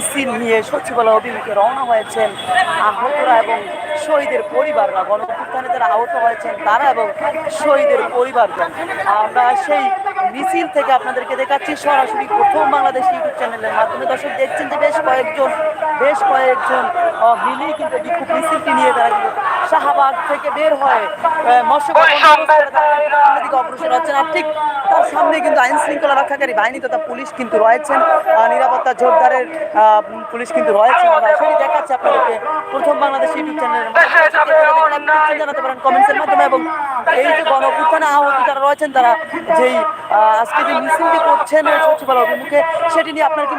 মিছিল নিয়ে সচিবালয় অভিমুখে রওনা হয়েছেন আহতরা এবং শহীদের পরিবাররা। গণপুত্থানে যারা আহত হয়েছেন তারা এবং শহীদের পরিবারজন। আমরা সেই মিছিল থেকে আপনাদেরকে দেখাচ্ছি সরাসরি প্রথম বাংলাদেশ ইউটিউব চ্যানেলের মাধ্যমে। দর্শক, দেখছেন যে বেশ কয়েকজন বেশ কয়েকজন মিলিয়ে কিন্তু বিক্ষোভ মিছিলটি নিয়ে তারা কিন্তু শাহবাগ থেকে বের হয়ে দিকে অগ্রসর হচ্ছেন। আর ঠিক তার সামনে কিন্তু আইন শৃঙ্খলা রক্ষাকারী বাহিনী তথা পুলিশ কিন্তু রয়েছেন। নিরাপত্তা জোরদারের পুলিশ কিন্তু রয়েছেন আমরা সেটি দেখাচ্ছি আপনাদেরকে প্রথম বাংলাদেশ ইউটিউব চ্যানেলের জানাতে পারেন কমেন্টসের মাধ্যমে এবং এই যে গণপুত্থানে আহত যারা রয়েছেন তারা যেই আজকে যে মিছিলটি করছেন সচিবালয় অভিমুখে সেটি নিয়ে আপনার কি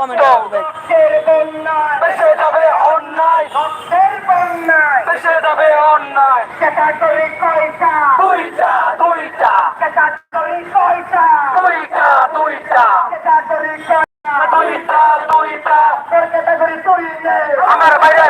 কমেন্ট করবেন দেশে যাবে অন্যায়। দেশে যাবে অন্যায় দুইটা দুইটা। দুইটা দুইটা। দুইটা দুইটা। আমার বাইরে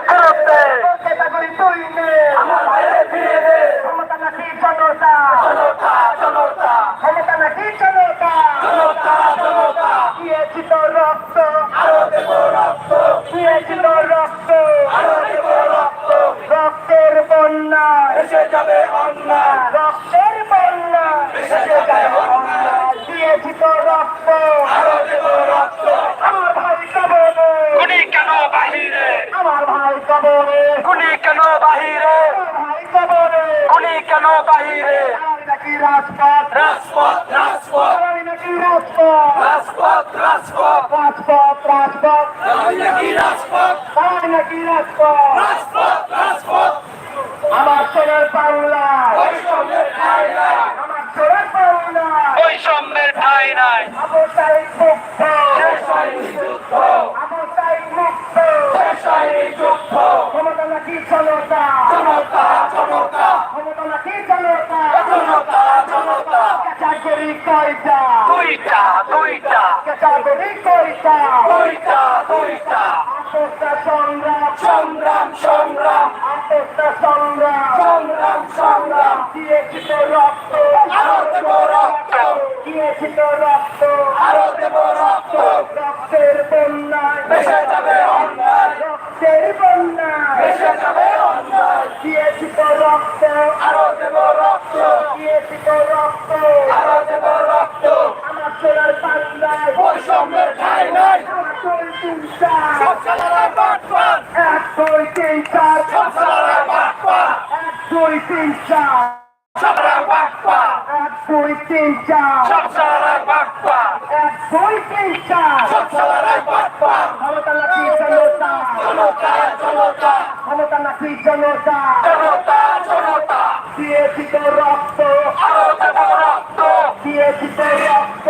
অন্যায় দিয়েছিল রক্ত আমার ভাই কবরে গুলি কেন বাহিরে? আমার ভাই কবরে গুলি কেন বাহিরে? ভাই কবরে গুলি কেন বাহিরে? নাকি রাজপথ রাজপথ। রাজপথ নাকি রাজপথ। রাজপথ রাজপথ। রাজপথ রাজপথ নাকি রাজপথ নাকি রাজপথ রাজপথ রাজপথ আমার সোনার বাংলা। বৈষম্যের ঠাই নাই আমার সোনার বাংলা। বৈষম্যের ঠাই নাই। ক্ষমতা নাকি জনতা জনতা জনতা ক্ষমতা নাকি জনতা জনতা জনতা ক্যাটাগরি কয়টা দুইটা দুইটা ক্যাটাগরি কয়টা দুইটা দুইটা। আপোষটা সংগ্রাম সংগ্রাম। সংগ্রাম আপোষটা সংগ্রাম। সংগ্রাম সংগ্রাম দিয়েছি তো রক্ত। আরও দেব রক্ত। দিয়েছি তো রক্ত আরও দেব রক্ত রক্তের বন্যায়। দেশে যাবে অন্যায়। রক্তের বন্যায়। দেশে যাবে অন্যায়। দিয়েছি তো রক্ত। আরও দেব রক্ত। দিয়েছি তো রক্ত। আরও দেব রক্ত। আমার সোনার বৈষম্যের ঠাই নাই। তিন চার এক দুই তিন চার এক দুই তিন চার এক দুই তিন চার এক দুই তিন চার ক্ষমতা নাকি জনতা জনতা। ক্ষমতা নাকি দিয়েছি তো রক্ত। রক্ত। দিয়েছি তো রক্ত।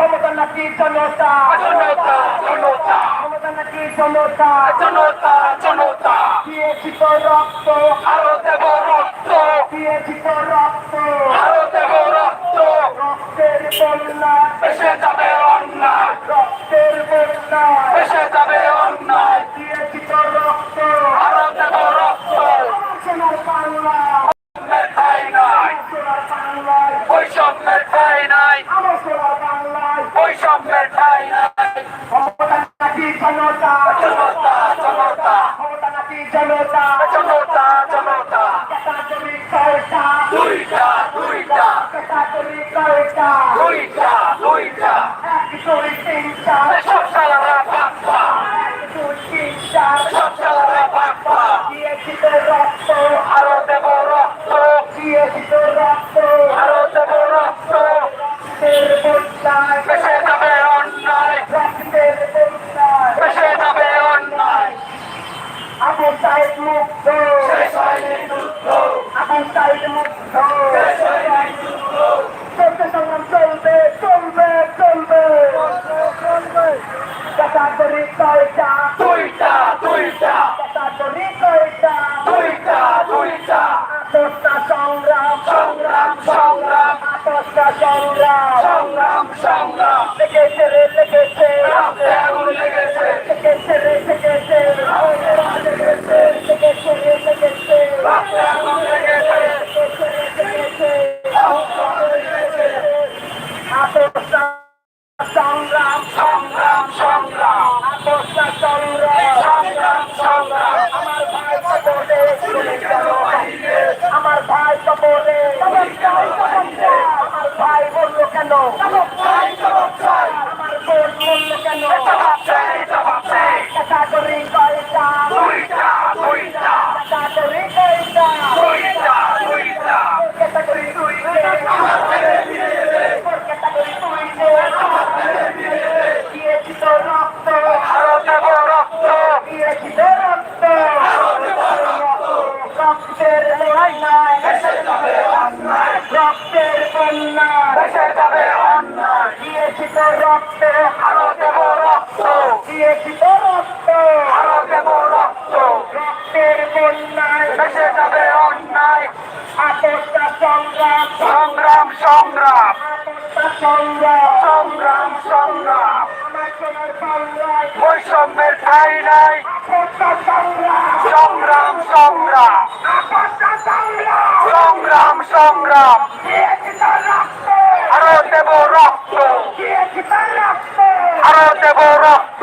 ক্ষমতা নাকি জনতা? জনতা জনতা। ক্ষমতা নাকি জনতা? জনতা জনতা। দিয়েছি তো রক্ত। আরও দেব রক্ত। দিয়েছি তো রক্ত। আরও দেব রক্ত। রক্তের বন্যা। এসে যাবে অন্যায় রক্তের বন্যায় দেশে যাবে অন্যায় দিয়েছি তো রক্ত আরও দেব রক্ত সোনার বাংলা বৈষম্যের ঠাই নাই সোনার বাংলায় বৈষম্যের ঠাই নাই আমার সোনার বাংলায় বৈষম্যের ঠাই নাই ক্ষমতা নাকি জনতা জনতা জনতা ক্ষমতা নাকি জনতা জনতা জনতা কয়টা দুইটা ক্যাটাগরি কয়টা দুইটা দুইটা এক দুই তিন সব সালারা বাপ্পা দিয়েছি তো রক্ত আরও আতস্তা সংগ্রাম সংগ্রাম সংগ্রাম আতস্তা সংগ্রাম সংগ্রাম সংগ্রাম। থেকে হলো নাই নাই। সংগ্রাম সংগ্রাম। সংগ্রাম সংগ্রাম। আরও দেব রক্ত। আরও দেব রক্ত।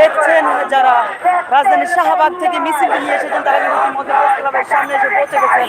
দেখছেন যারা রাজধানীর শাহবাগ থেকে মিছিল নিয়ে এসেছেন তারা কিন্তু মধ্যপ্রদেশ সামনে এসে পৌঁছে গেছেন।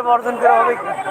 বর্ধন বর্জন করা হবে কি?